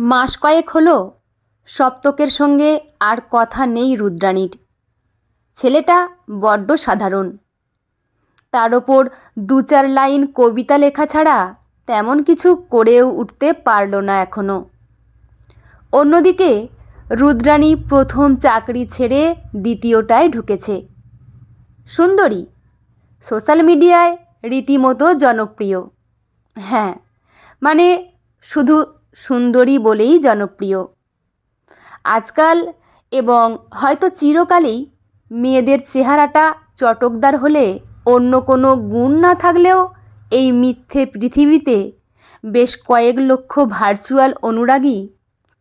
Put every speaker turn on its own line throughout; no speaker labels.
মাস কয়েক হলো সপ্তকের সঙ্গে আর কথা নেই রুদ্রাণীর। ছেলেটা বড্ড সাধারণ। তার ওপর দু চার লাইন কবিতা লেখা ছাড়া তেমন কিছু করেও উঠতে পারল না এখনও অন্যদিকে রুদ্রাণী প্রথম চাকরি ছেড়ে দ্বিতীয়টায় ঢুকেছে। সুন্দরী, সোশ্যাল মিডিয়ায় রীতিমতো জনপ্রিয়। হ্যাঁ মানে শুধু সুন্দরী বলেই জনপ্রিয়। আজকাল এবং হয়তো চিরকালই মেয়েদের চেহারাটা চটকদার হলে অন্য কোনো গুণ না থাকলেও এই মিথ্যে পৃথিবীতে বেশ কয়েক লক্ষ ভার্চুয়াল অনুরাগী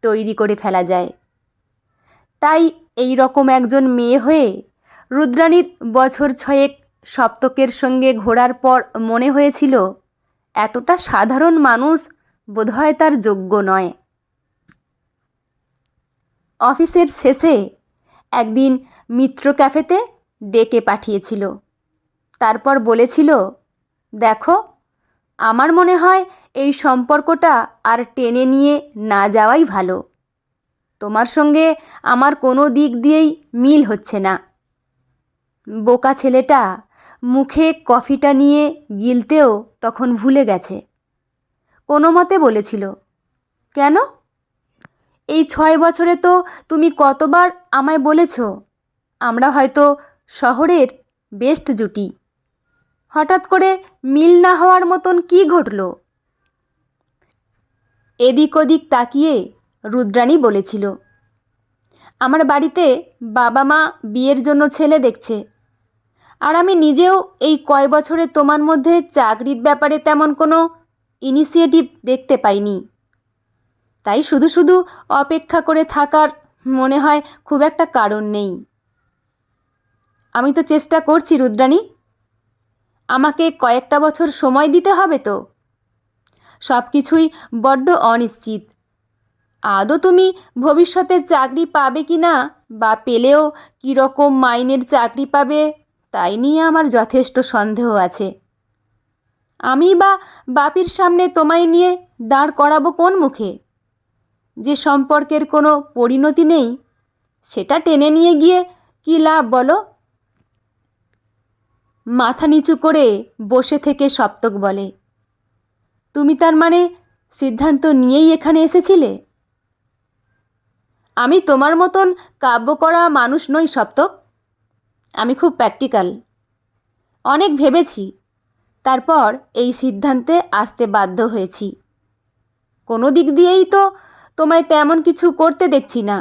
তৈরি করে ফেলা যায়। তাই এই রকম একজন মেয়ে হয়ে রুদ্রাণীর বছর ছয়েক সপ্তকের সঙ্গে ঘোরার পর মনে হয়েছিল, এতটা সাধারণ মানুষ বোধহয় তার যোগ্য নয়। অফিসের শেষে একদিন মিত্র ক্যাফেতে ডেকে পাঠিয়েছিল। তারপর বলেছিল, দেখো, আমার মনে হয় এই সম্পর্কটা আর টেনে নিয়ে না যাওয়াই ভালো। তোমার সঙ্গে আমার কোনো দিক দিয়েই মিল হচ্ছে না। বোকা ছেলেটা মুখে কফিটা নিয়ে গিলতেও তখন ভুলে গেছে। কোনো মতে বলেছিল। কেন? এই ছয় বছরে তো তুমি কতবার আমায় বলেছ, আমরা হয়তো শহরের বেস্ট জুটি। হঠাৎ করে মিল না হওয়ার মতন কি ঘটল? এদিক ওদিক তাকিয়ে রুদ্রাণী বলেছিল, আমার বাড়িতে বাবা মা বিয়ের জন্য ছেলে দেখছে, আর আমি নিজেও এই কয় বছরে তোমার মধ্যে চাকরির ব্যাপারে তেমন কোনো ইনিশিয়েটিভ দেখতে পাইনি। তাই শুধু শুধু অপেক্ষা করে থাকার মনে হয় খুব একটা কারণ নেই। আমি তো চেষ্টা করছি, রুদ্রাণী। আমাকে কয়েকটা বছর সময় দিতে হবে তো। সব কিছুই বড্ড অনিশ্চিত। আদৌ তুমি ভবিষ্যতে চাকরি পাবে কি না বা পেলেও কীরকম মাইনের চাকরি পাবে, তাই নিয়ে আমার যথেষ্ট সন্দেহ আছে। আমি বা বাপির সামনে তোমায় নিয়ে দাঁড় করাবো কোন মুখে? যে সম্পর্কের কোনো পরিণতি নেই, সেটা টেনে নিয়ে গিয়ে কী লাভ বলো? মাথা নিচু করে বসে থেকে সপ্তক বলে, তুমি তার মানে সিদ্ধান্ত নিয়েই এখানে এসেছিলে? আমি তোমার মতন কাব্য করা মানুষ নই সপ্তক। আমি খুব প্র্যাকটিক্যাল অনেক ভেবেছি তারপর এই সিদ্ধান্তে আসতে বাধ্য হয়েছি। কোনো দিক দিয়েই তো তোমায় তেমন কিছু করতে দেখছি না।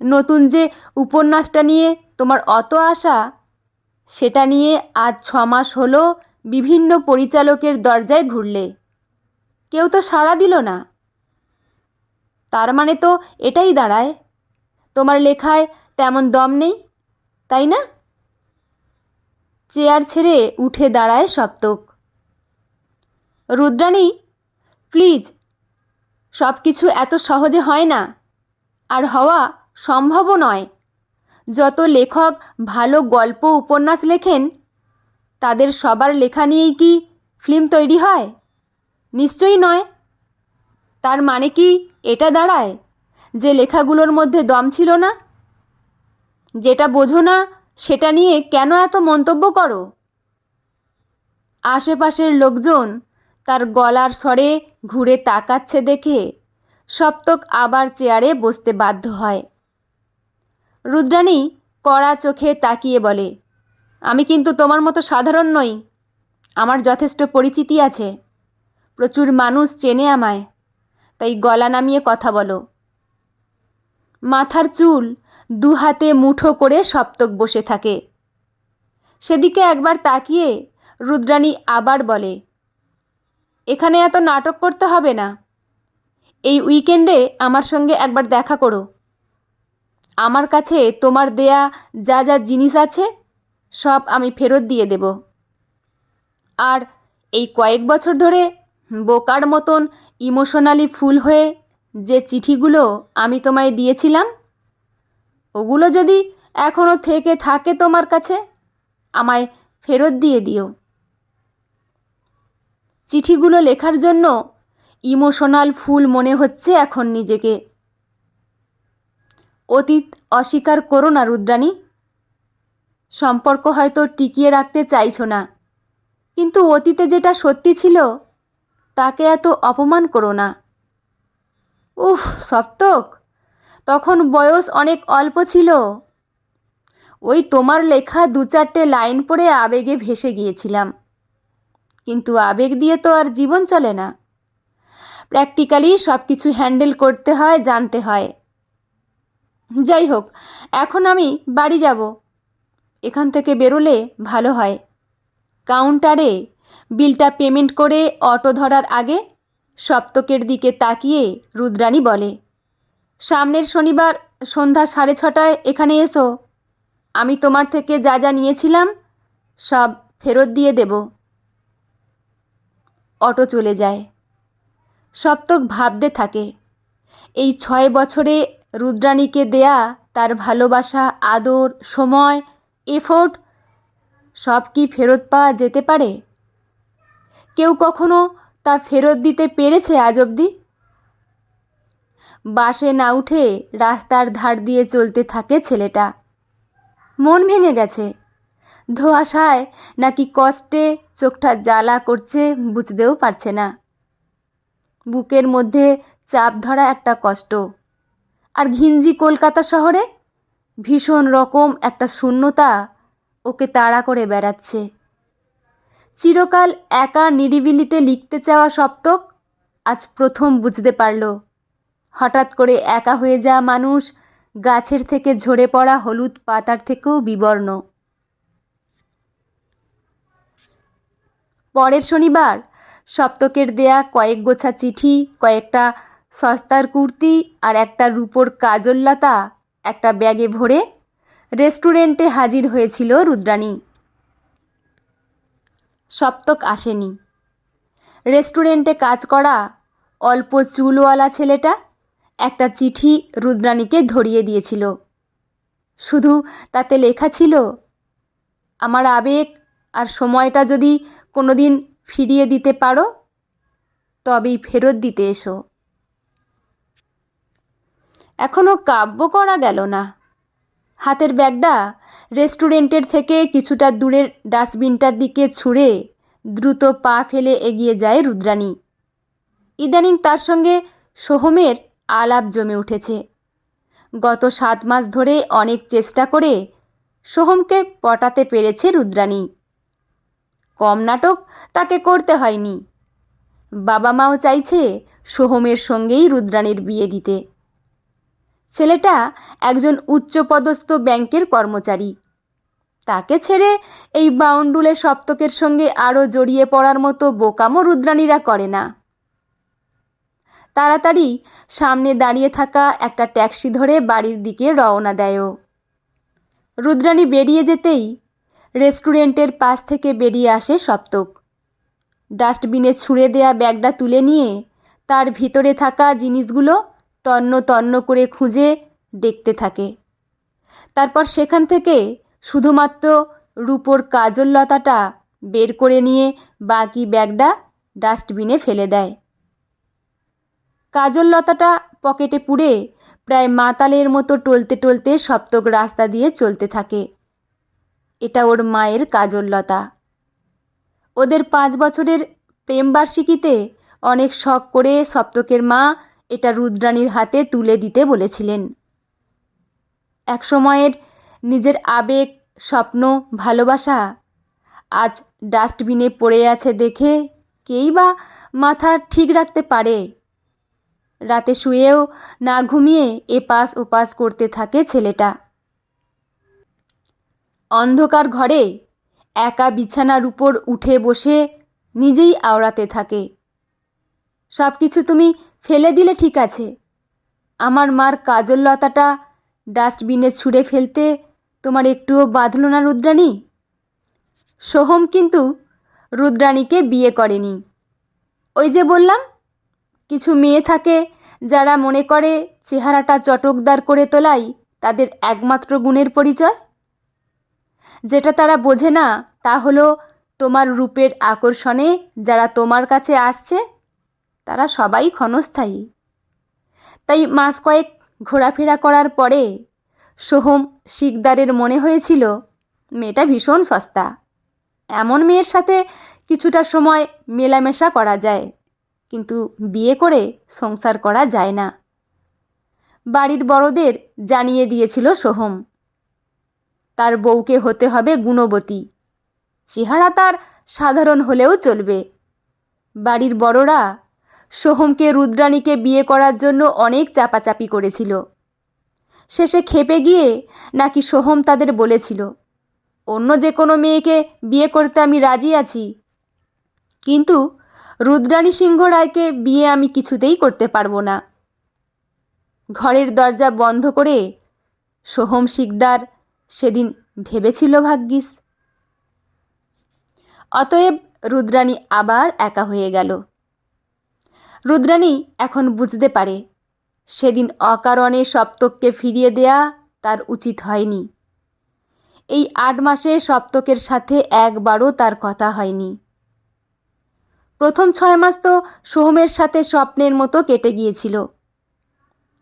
নতুন যে উপন্যাসটা নিয়ে তোমার অত আশা, সেটা নিয়ে আজ ছ মাস হলো বিভিন্ন পরিচালকের দরজায় ঘুরলে। কেউ তো সাড়া দিল না। তার মানে তো এটাই দাঁড়ায়। তোমার লেখায় তেমন দম নেই, তাই না? চেয়ার ছেড়ে উঠে দাঁড়ায় সপ্তক। রুদ্রাণী, প্লিজ সব কিছু এত সহজে হয় না। আর হওয়া সম্ভবও নয়। যত লেখক ভালো গল্প উপন্যাস লেখেন, তাদের সবার লেখা নিয়েই কি ফিল্ম তৈরি হয়? নিশ্চয়ই নয়। তার মানে কি এটা দাঁড়ায় যে লেখাগুলোর মধ্যে দম ছিল না? যেটা বোঝো না সেটা নিয়ে কেন এত মন্তব্য করো? আশেপাশের লোকজন তার গলার স্বরে ঘুরে তাকাচ্ছে দেখে সপ্তক আবার চেয়ারে বসতে বাধ্য হয়। রুদ্রাণী কড়া চোখে তাকিয়ে বলে, আমি কিন্তু তোমার মতো সাধারণ নই। আমার যথেষ্ট পরিচিতি আছে। প্রচুর মানুষ চেনে আমায়। তাই গলা নামিয়ে কথা বলো। মাথার চুল দু হাতে মুঠো করে সপ্তক বসে থাকে। সেদিকে একবার তাকিয়ে রুদ্রাণী আবার বলে, এখানে এত নাটক করতে হবে না। এই উইকেন্ডে আমার সঙ্গে একবার দেখা করো। আমার কাছে তোমার দেয়া যা যা জিনিস আছে, সব আমি ফেরত দিয়ে দেব। আর এই কয়েক বছর ধরে বোকার মতন ইমোশনালি ফুল হয়ে যে চিঠিগুলো আমি তোমায় দিয়েছিলাম ওগুলো যদি এখনও থেকে থাকে তোমার কাছে, আমায় ফেরত দিয়ে দিও। চিঠিগুলো লেখার জন্য ইমোশনাল ফুল মনে হচ্ছে এখন নিজেকে। অতীত অস্বীকার করো না, রুদ্রাণী। সম্পর্ক হয়তো টিকিয়ে রাখতে চাইছো না, কিন্তু অতীতে যেটা সত্যি ছিল, তাকে এত অপমান করো না। উফ, সপ্তক! তখন বয়স অনেক অল্প ছিল। ওই তোমার লেখা দু চারটে লাইন পড়ে আবেগে ভেসে গিয়েছিলাম। কিন্তু আবেগ দিয়ে তো আর জীবন চলে না। প্র্যাকটিক্যালি সব কিছু হ্যান্ডেল করতে হয়, জানতে হয়। যাই হোক, এখন আমি বাড়ি যাব। এখান থেকে বেরোলে ভালো হয়। কাউন্টারে বিলটা পেমেন্ট করে অটো ধরার আগে সপ্তকের দিকে তাকিয়ে রুদ্রাণী বলে সামনের শনিবার সন্ধ্যা সাড়ে ছটায় এখানে এসো। আমি তোমার থেকে যা যা নিয়েছিলাম, সব ফেরত দিয়ে দেব। অটো চলে যায়। সপ্তক ভাবতে থাকে, এই ছয় বছরে রুদ্রাণীকে দেয়া তার ভালোবাসা, আদর, সময় এফোর্ট সব কি ফেরত পাওয়া যেতে পারে? কেউ কখনো তা ফেরত দিতে পেরেছে আজ অবধি? বাসে না উঠে রাস্তার ধার দিয়ে চলতে থাকে ছেলেটা। মন ভেঙে গেছে। ধোয়াশায় নাকি কষ্টে চোখটা জ্বালা করছে বুঝতেও পারছে না। বুকের মধ্যে চাপ ধরা একটা কষ্ট। আর ঘিঞ্জি কলকাতা শহরে? ভীষণ রকম একটা শূন্যতা ওকে তাড়া করে বেড়াচ্ছে। চিরকাল একা নিরিবিলিতে লিখতে চাওয়া সপ্তক আজ প্রথম বুঝতে পারল। হঠাৎ করে একা হয়ে যাওয়া মানুষ গাছের থেকে ঝরে পড়া হলুদ পাতার থেকেও বিবর্ণ। পরের শনিবার সপ্তকের দেয়া কয়েক গোছা চিঠি, কয়েকটা সস্তার কুর্তি আর একটা রূপোর কাজল্লতা একটা ব্যাগে ভরে রেস্টুরেন্টে হাজির হয়েছিল রুদ্রাণী। সপ্তক আসেনি। রেস্টুরেন্টে কাজ করা অল্প চুলওয়ালা ছেলেটা একটা চিঠি রুদ্রাণীকে ধরিয়ে দিয়েছিল। শুধু তাতে লেখা ছিল, আমার আবেগ আর সময়টা যদি কোনো দিন ফিরিয়ে দিতে পারো, তবেই ফেরত দিতে এসো। এখনও কাব্য করা গেল না। হাতের ব্যাগটা রেস্টুরেন্টের থেকে কিছুটা দূরের ডাস্টবিনটার দিকে ছুঁড়ে দ্রুত পা ফেলে এগিয়ে যায় রুদ্রাণী। ইদানিং তার সঙ্গে সোহমের আলাপ জমে উঠেছে। গত সাত মাস ধরে অনেক চেষ্টা করে সোহমকে পটাতে পেরেছে রুদ্রাণী। কম নাটক তাকে করতে হয়নি। বাবা মাও চাইছে সোহমের সঙ্গেই রুদ্রাণীর বিয়ে দিতে। ছেলেটা একজন উচ্চপদস্থ ব্যাংকের কর্মচারী। তাকে ছেড়ে এই বাউন্ডুলে সপ্তকের সঙ্গে আরও জড়িয়ে পড়ার মতো বোকামো রুদ্রাণীরা করে না। তাড়াতাড়ি সামনে দাঁড়িয়ে থাকা একটা ট্যাক্সি ধরে বাড়ির দিকে রওনা দেয়ও রুদ্রাণী বেরিয়ে যেতেই রেস্টুরেন্টের পাশ থেকে বেরিয়ে আসে সপ্তক। ডাস্টবিনে ছুঁড়ে দেয়া ব্যাগটা তুলে নিয়ে তার ভিতরে থাকা জিনিসগুলো তন্ন তন্ন করে খুঁজে দেখতে থাকে। তারপর সেখান থেকে শুধুমাত্র রূপোর কাজললতাটা বের করে নিয়ে বাকি ব্যাগটা ডাস্টবিনে ফেলে দেয়। কাজললতাটা পকেটে পুড়ে প্রায় মাতালের মতো টলতে টলতে সপ্তক রাস্তা দিয়ে চলতে থাকে। এটা ওর মায়ের কাজললতা ওদের পাঁচ বছরের প্রেমবার্ষিকীতে অনেক শখ করে সপ্তকের মা এটা রুদ্রাণীর হাতে তুলে দিতে বলেছিলেন। এক সময়ের নিজের আবেগ, স্বপ্ন, ভালোবাসা আজ ডাস্টবিনে পড়ে আছে দেখে কেই বা মাথা ঠিক রাখতে পারে। রাতে শুয়েও না ঘুমিয়ে এপাশ ওপাশ করতে থাকে ছেলেটা। অন্ধকার ঘরে একা বিছানার উপর উঠে বসে নিজেই আওড়াতে থাকে। সব কিছু তুমি ফেলে দিলে ঠিক আছে। আমার মার কাজল লতাটা ডাস্টবিনে ছুঁড়ে ফেলতে তোমার একটুও বাঁধল না রুদ্রাণী? সোহম কিন্তু রুদ্রাণীকে বিয়ে করেনি। ওই যে বললাম কিছু মেয়ে থাকে যারা মনে করে চেহারাটা চটকদার করে তোলাই তাদের একমাত্র গুণের পরিচয়? যেটা তারা বোঝে না, তা হলো তোমার রূপের আকর্ষণে যারা তোমার কাছে আসছে, তারা সবাই ক্ষণস্থায়ী। তাই মাস কয়েক ঘোরাফেরা করার পরে সোহম শিকদারের মনে হয়েছিল, মেয়েটা ভীষণ সস্তা। এমন মেয়ের সাথে কিছুটা সময় মেলামেশা করা যায়। কিন্তু বিয়ে করে সংসার করা যায় না। বাড়ির বড়দের জানিয়ে দিয়েছিল সোহম। তার বউকে হতে হবে গুণবতী। চেহারা তার সাধারণ হলেও চলবে। বাড়ির বড়রা সোহমকে রুদ্রাণীকে বিয়ে করার জন্য অনেক চাপাচাপি করেছিল। শেষে খেপে গিয়ে নাকি সোহম তাদের বলেছিল, অন্য যে কোনো মেয়েকে বিয়ে করতে আমি রাজি আছি। কিন্তু রুদ্রাণী সিংহ রায়কে বিয়ে আমি কিছুতেই করতে পারব না। ঘরের দরজা বন্ধ করে সোহম শিকদার সেদিন ভেবেছিল ভাগ্যিস। অতএব রুদ্রাণী আবার একা হয়ে গেল। রুদ্রাণী এখন বুঝতে পারে, সেদিন অকারণে সপ্তককে ফিরিয়ে দেয়া তার উচিত হয়নি। এই আট মাসে সপ্তকের সাথে একবারও তার কথা হয়নি। প্রথম ছয় মাস তো সোহমের সাথে স্বপ্নের মতো কেটে গিয়েছিল।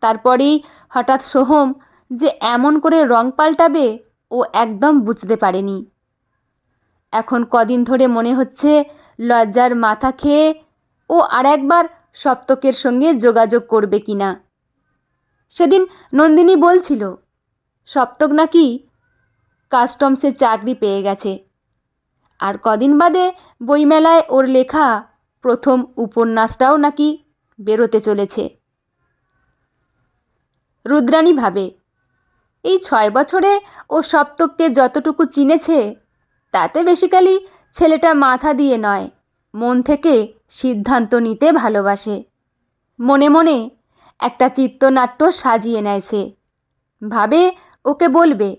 তারপরেই হঠাৎ সোহম যে এমন করে রং পাল্টাবে, ও একদম বুঝতে পারেনি। এখন কদিন ধরে মনে হচ্ছে লজ্জার মাথা খেয়ে ও আর একবার সপ্তকের সঙ্গে যোগাযোগ করবে কি না সেদিন নন্দিনী বলছিল, সপ্তক নাকি কাস্টমসে চাকরি পেয়ে গেছে। আর কদিন বাদে বইমেলায় ওর লেখা প্রথম উপন্যাসটাও নাকি বেরোতে চলেছে। রুদ্রাণী ভাবে, এই ছয় বছরে ও সপ্তককে যতটুকু চিনেছে, তাতে বেসিক্যালি ছেলেটা মাথা দিয়ে নয়, মন থেকে সিদ্ধান্ত নিতে ভালোবাসে। মনে মনে একটা চিত্রনাট্য সাজিয়ে নেয় সে। ভাবে ওকে বলবে,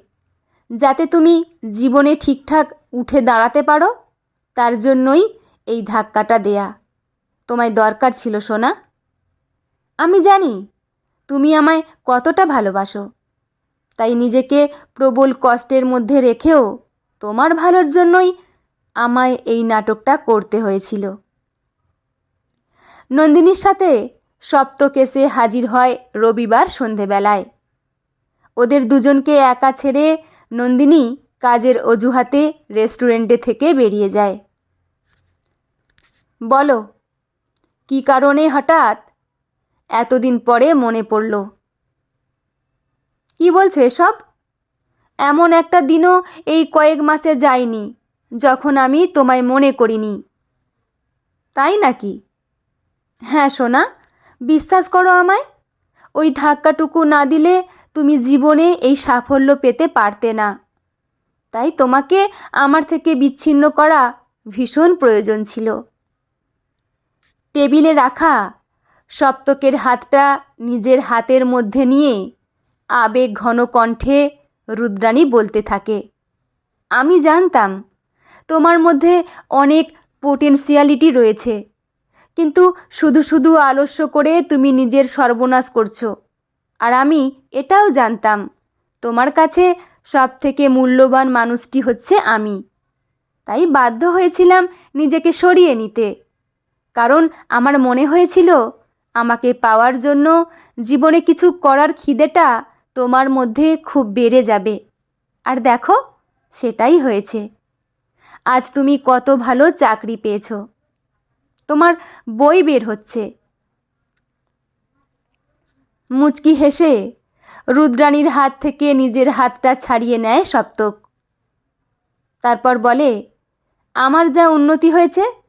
যাতে তুমি জীবনে ঠিকঠাক উঠে দাঁড়াতে পারো, তার জন্যই এই ধাক্কাটা দেয়া। তোমায় দরকার ছিল, সোনা। আমি জানি, তুমি আমায় কতটা ভালোবাসো। তাই নিজেকে প্রবল কষ্টের মধ্যে রেখেও তোমার ভালোর জন্যই আমায় এই নাটকটা করতে হয়েছিল। নন্দিনীর সাথে সপ্তক এসে হাজির হয় রবিবার সন্ধেবেলায়। ওদের দুজনকে একা ছেড়ে নন্দিনী কাজের অজুহাতে রেস্টুরেন্টে থেকে বেরিয়ে যায়। বলো, কি কারণে হঠাৎ? এতদিন পরে মনে পড়ল। কি বলছো এসব? এমন একটা দিনও এই কয়েক মাসে যায়নি, যখন আমি তোমায় মনে করিনি। তাই নাকি? হ্যাঁ সোনা, বিশ্বাস করো আমায়, ওই ধাক্কাটুকু না দিলে তুমি জীবনে এই সাফল্য পেতে পারতে না। তাই তোমাকে আমার থেকে বিচ্ছিন্ন করা ভীষণ প্রয়োজন ছিল। টেবিলে রাখা। সপ্তকের হাতটা নিজের হাতের মধ্যে নিয়ে আবেগ ঘন কণ্ঠে রুদ্রাণী বলতে থাকে, আমি জানতাম তোমার মধ্যে অনেক পোটেন্সিয়ালিটি রয়েছে, কিন্তু শুধু শুধু আলস্য করে তুমি নিজের সর্বনাশ করছ। আর আমি এটাও জানতাম তোমার কাছে সব থেকে মূল্যবান মানুষটি হচ্ছে আমি। তাই বাধ্য হয়েছিলাম নিজেকে সরিয়ে নিতে। কারণ আমার মনে হয়েছিল, আমাকে পাওয়ার জন্য জীবনে কিছু করার খিদেটা তোমার মধ্যে খুব বেড়ে যাবে। আর দেখো, সেটাই হয়েছে। আজ তুমি কত ভালো চাকরি পেয়েছ। তোমার বই বের হচ্ছে। মুচকি হেসে রুদ্রাণীর হাত থেকে নিজের হাতটা ছাড়িয়ে নেয় সপ্তক। তারপর বলে, আমার যা উন্নতি হয়েছে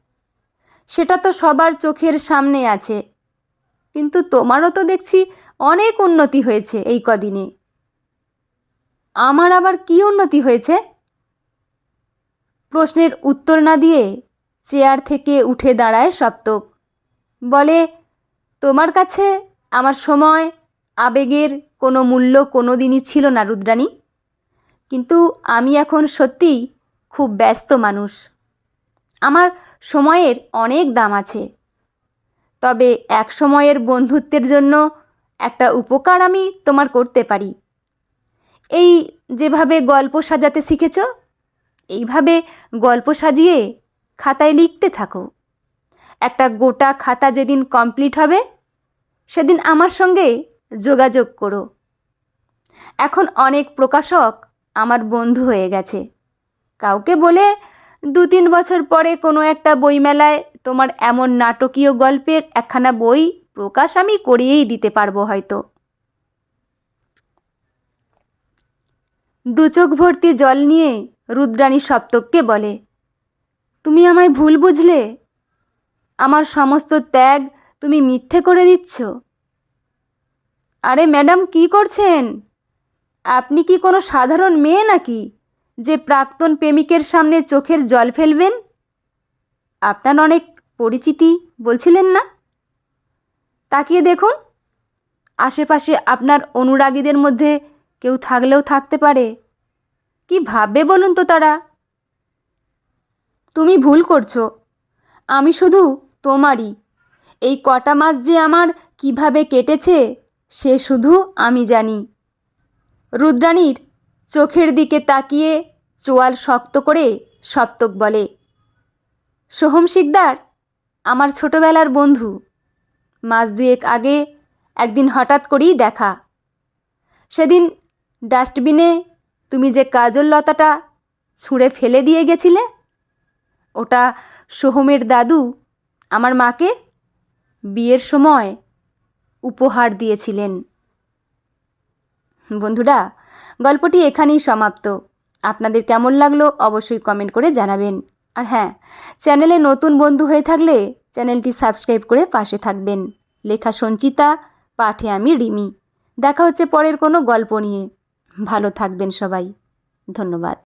সেটা তো সবার চোখের সামনে আছে। কিন্তু তোমারও তো দেখছি অনেক উন্নতি হয়েছে এই কদিনে। আমার আবার কি উন্নতি হয়েছে? প্রশ্নের উত্তর না দিয়ে চেয়ার থেকে উঠে দাঁড়ায় সপ্তক। বলে, তোমার কাছে আমার সময়, আবেগের কোনো মূল্য কোনো দিনই ছিল না, রুদ্রাণী। কিন্তু আমি এখন সত্যিই খুব ব্যস্ত মানুষ। আমার সময়ের অনেক দাম আছে। তবে এক সময়ের বন্ধুত্বের জন্য একটা উপকার আমি তোমার করতে পারি। এই যেভাবে গল্প সাজাতে শিখেছ, এইভাবে গল্প সাজিয়ে খাতায় লিখতে থাকো। একটা গোটা খাতা যেদিন কমপ্লিট হবে, সেদিন আমার সঙ্গে যোগাযোগ করো। এখন অনেক প্রকাশক আমার বন্ধু হয়ে গেছে। কাউকে বলে দু তিন বছর পরে কোনো একটা বইমেলায় তোমার এমন নাটকীয় গল্পের একখানা বই প্রকাশ আমি করিয়েই দিতে পারব হয়তো। দু চোখ ভর্তি জল নিয়ে রুদ্রাণী সপ্তককে বলে, তুমি আমায় ভুল বুঝলে? আমার সমস্ত ত্যাগ তুমি মিথ্যে করে দিচ্ছ? আরে ম্যাডাম, কি করছেন? আপনি কি কোনো সাধারণ মেয়ে নাকি? যে প্রাক্তন প্রেমিকের সামনে চোখের জল ফেলবেন? আপনার অনেক পরিচিতি বলছিলেন না? তাকিয়ে দেখুন, আশেপাশে আপনার অনুরাগীদের মধ্যে কেউ থাকলেও থাকতে পারে। কি ভাববে বলুন তো তারা? তুমি ভুল করছ। আমি শুধু তোমারই। এই কটা মাস যে আমার কীভাবে কেটেছে, সে শুধু আমি জানি। রুদ্রাণীর চোখের দিকে তাকিয়ে চোয়াল শক্ত করে সপ্তক বলে, সোহম শিকদার, আমার ছোটবেলার বন্ধু। মাস দুয়েক আগে একদিন হঠাৎ করেই দেখা। সেদিন ডাস্টবিনে তুমি যে কাজল লতাটা ছুঁড়ে ফেলে দিয়ে গেছিলে, ওটা সোহমের দাদু আমার মাকে বিয়ের সময় উপহার দিয়েছিলেন। বন্ধুরা গল্পটি এখানেই সমাপ্ত। আপনাদের কেমন লাগল অবশ্যই কমেন্ট করে জানাবেন। আর হ্যাঁ চ্যানেলে নতুন বন্ধু হয়ে থাকলে চ্যানেলটি সাবস্ক্রাইব করে পাশে থাকবেন। লেখা সঞ্চিতা, পাঠে আমি রিমি। দেখা হচ্ছে পরের কোনো গল্প নিয়ে। ভালো থাকবেন সবাই। ধন্যবাদ।